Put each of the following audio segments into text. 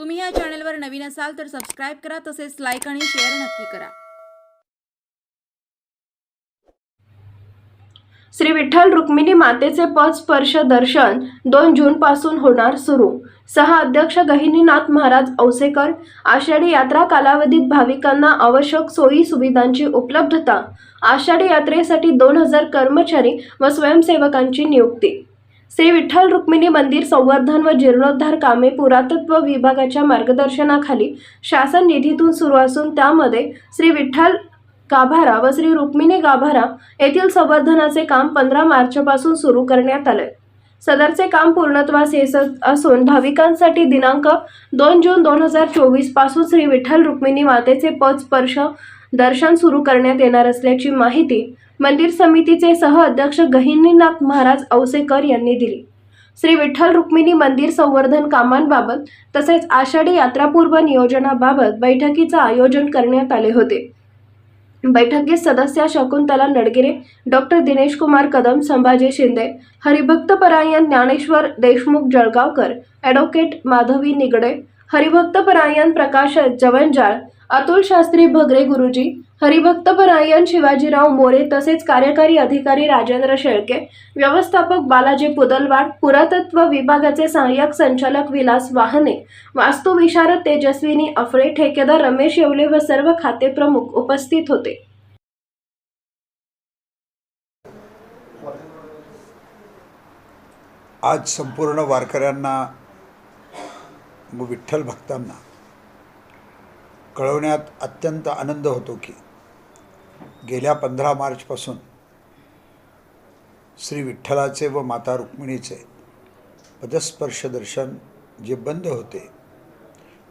तुम्ही या चॅनलवर नवीन असाल तर सबस्क्राईब करा तसेच लाईक आणि शेअर नक्की करा. श्री विठ्ठल रुक्मिणी मातेचे पद स्पर्श दर्शन दोन जून पासून होणार सुरू. सहा अध्यक्ष गहिनीनाथ महाराज औसेकर आषाढी यात्रा कालावधीत भाविकांना आवश्यक सोयी सुविधांची उपलब्धता आषाढी यात्रेसाठी दोन हजार कर्मचारी व स्वयंसेवकांची नियुक्ती. श्री विठ्ठल रुक्मिणी मंदिर संवर्धन व जीर्णोद्धार कामे पुरातत्व विभागाच्या मार्गदर्शनाखाली शासन निधीतून सुरू असून त्यामध्ये श्री विठ्ठल गाभारा व श्री रुक्मिणी गाभारा येथील संवर्धनाचे काम पंधरा मार्चपासून सुरू करण्यात आले. सदरचे काम पूर्णत्वास येत असून भाविकांसाठी दिनांक दोन जून दोन हजार चोवीसपासून श्री विठ्ठल रुक्मिणी मातेचे पद स्पर्श दर्शन सुरू करण्यात येणार असल्याची माहिती मंदिर समितीचे सह अध्यक्ष गहिनीनाथ महाराज औसेकर यांनी दिली. श्री विठ्ठल रुक्मिणी मंदिर संवर्धन कामांबाबत तसेच आषाढी यात्रापूर्व नियोजनाबाबत बैठकीचं आयोजन करण्यात आले होते. बैठकीत सदस्या शकुंतला नडगिरे डॉक्टर दिनेश कुमार कदम संभाजी शिंदे हरिभक्तपरायण ज्ञानेश्वर देशमुख जळगावकर ॲडव्होकेट माधवी निगडे हरिभक्तपरायण प्रकाश जवंजाळ अतुल शास्त्री भगरे गुरुजी हरिभक्तपरायण शिवाजीराव मोरे तसेच कार्यकारी अधिकारी राजेंद्र शेळके व्यवस्थापक बालाजी पुदलवाड पुरातत्व विभागाचे सहाय्यक संचालक विलास वाहने वास्तुविशारद तेजस्विनी अफळे ठेकेदार रमेश येवले व सर्व खाते प्रमुख उपस्थित होते. आज संपूर्ण वारकऱ्यांना विठ्ठल भक्तांना कळवण्यात अत्यंत आनंद होतो की गेल्या पंधरा मार्चपासून श्री विठ्ठलाचे व माता रुक्मिणीचे पदस्पर्श दर्शन जे बंद होते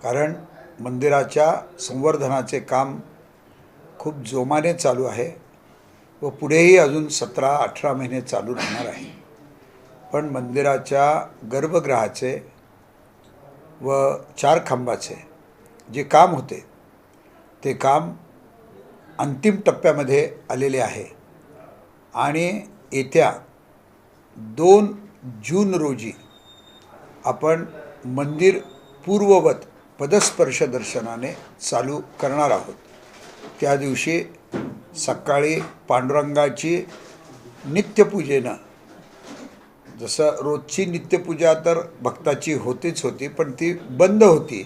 कारण मंदिराच्या संवर्धनाचे काम खूप जोमाने चालू आहे व पुढेही अजून सतरा अठरा महिने चालू राहणार आहे. पण मंदिराच्या गर्भगृहाचे व चार खांबाचे जे काम होते ते काम अंतिम टप्प्यामध्ये आलेले आहे. आणि येत्या दोन जून रोजी आपण मंदिर पूर्ववत पदस्पर्श दर्शनाने चालू करणार आहोत. त्या दिवशी सकाळी पांडुरंगाची नित्यपूजेनं जसं रोजची नित्यपूजा तर भक्ताची होतीच होती पण ती बंद होती.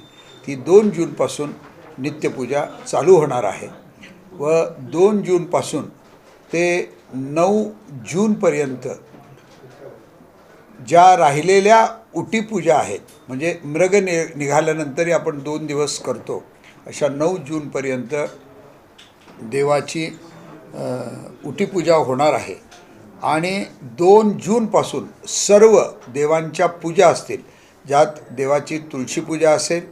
ती दोन जूनपासून नित्यपूजा चालू होणार आहे. व दोन जूनपासून ते नऊ जूनपर्यंत ज्या राहिलेल्या उटीपूजा आहेत म्हणजे मृग नि निघाल्यानंतरही आपण दोन दिवस करतो अशा नऊ जूनपर्यंत देवाची उटीपूजा होणार आहे. आणि दोन जूनपासून सर्व देवांच्या पूजा असतील ज्यात देवाची तुळशी पूजा असेल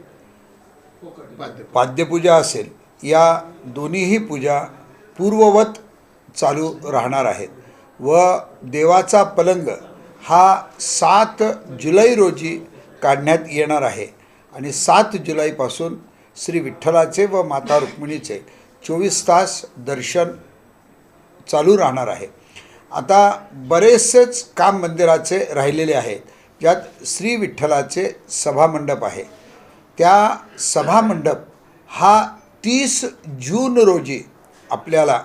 पाद्यपूजा असेल या दोन्हीही पूजा पूर्ववत चालू राहणार आहेत. व देवाचा पलंग हा सात जुलै रोजी काढण्यात येणार आहे. आणि सात जुलैपासून श्री विठ्ठलाचे व माता रुक्मिणीचे चोवीस तास दर्शन चालू राहणार आहे. आता बरेचसेच काम मंदिराचे राहिलेले आहेत. ज्यात श्री विठ्ठलाचे सभामंडप आहे. त्या सभामंडप हा तीस जून रोजी आपल्याला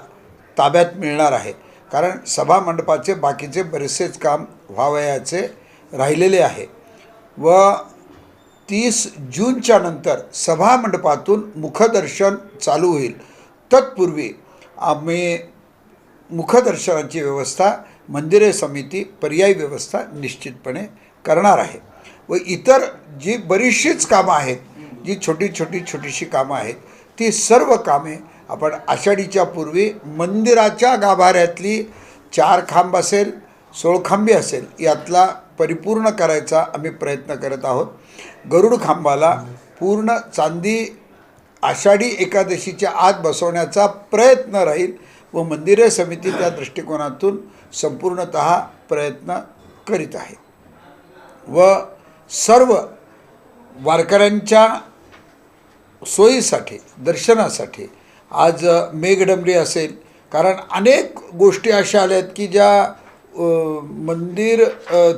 ताब्यात मिळणार आहे. कारण सभामंडपाचे बाकीचे बरेचसेच काम व्हावयाचे राहिलेले आहे. व तीस जूनच्या नंतर सभामंडपातून मुखदर्शन चालू होईल. तत्पूर्वी आम्ही मुखदर्शनाची व्यवस्था मंदिरे समिती पर्यायी व्यवस्था निश्चितपणे करणार आहे. व इतर जी बरीचशीच कामं आहेत जी छोटी छोटी छोटीशी कामं आहेत ती सर्व कामे आपण आषाढीच्या पूर्वी मंदिराच्या गाभाऱ्यातली चार खांब असेल सोळखांबी असेल यातला परिपूर्ण करायचा आम्ही प्रयत्न करत आहोत. गरुड खांबाला पूर्ण चांदी आषाढी एकादशीच्या आत बसवण्याचा प्रयत्न राहील व मंदिरे समिती त्या दृष्टिकोनातून संपूर्णत प्रयत्न करीत आहे. व सर्व वारकऱ्यांच्या सोयीसाठी दर्शनासाठी आज मेघडंबरी असेल. कारण अनेक गोष्टी अशा आल्या आहेत की ज्या मंदिर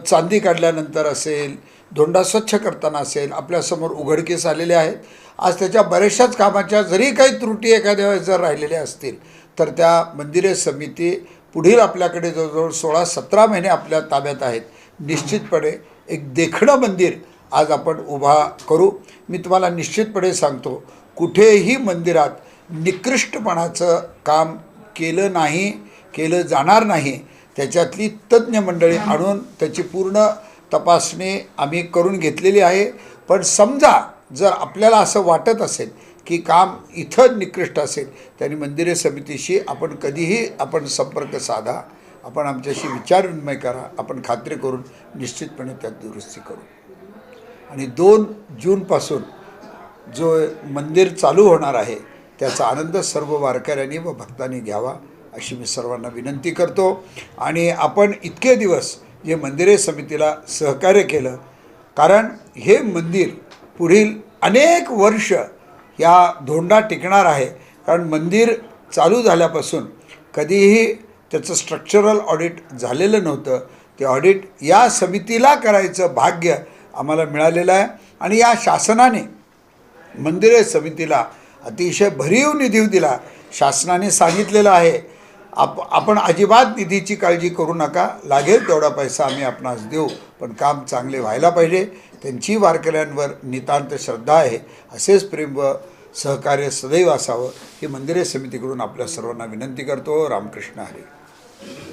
चांदी काढल्यानंतर असेल धोंडा स्वच्छ करताना असेल आपल्यासमोर उघडकीस आलेले आहेत. आज त्याच्या बऱ्याचशाच कामाच्या जरी काही त्रुटी एखाद्या वेळेस जर राहिलेल्या असतील तर त्या मंदिरे समिती पुढील आपल्याकडे जवळजवळ सोळा सतरा महिने आपल्या ताब्यात आहेत. निश्चितपणे एक देखणं मंदिर आज आपण उभा करू. मी तुम्हाला निश्चितपणे सांगतो कुठेही मंदिरात निकृष्टपणाचं काम केलं नाही केलं जाणार नाही त्याच्यातली तज्ज्ञ मंडळी आणून त्याची पूर्ण तपासणी आम्ही करून घेतलेली आहे. पण समजा जर आपल्याला असं वाटत असेल की काम इथं निकृष्ट असेल त्यांनी मंदिरे समितीशी आपण कधीही आपण संपर्क साधा. आपण आमच्याशी विचारविनिमय करा आपण खात्री करून निश्चितपणे त्यात दुरुस्ती करू. आणि दोन जूनपासून जो मंदिर चालू होणार आहे त्याचा आनंद सर्व वारकऱ्यांनी व भक्तांनी घ्यावा अशी मी सर्वांना विनंती करतो. आणि आपण इतके दिवस जे मंदिरे समितीला सहकार्य केलं कारण हे मंदिर पुढील अनेक वर्ष या धोंडा टिकणार आहे. कारण मंदिर चालू झाल्यापासून कधीही त्याचं स्ट्रक्चरल ऑडिट झालेलं नव्हतं. ते ऑडिट या समितीला करायचं भाग्य आम्हाला मिळालेलं आहे. आणि या शासनाने मंदिरे समितीला अतिशय भरीव निधी दिला. शासनाने सांगितलेलं आहे आप आपण अजिबात निधीची काळजी करू नका. लागेल तेवढा पैसा आम्ही आपणास देऊ. पण काम चांगले व्हायला पाहिजे. त्यांची वारकऱ्यांवर नितांत श्रद्धा आहे. असेच प्रेम व सहकार्य सदैव असावं. ही मंदिरे समितीकडून आपल्या सर्वांना विनंती करतो. रामकृष्ण हरी. Thank you.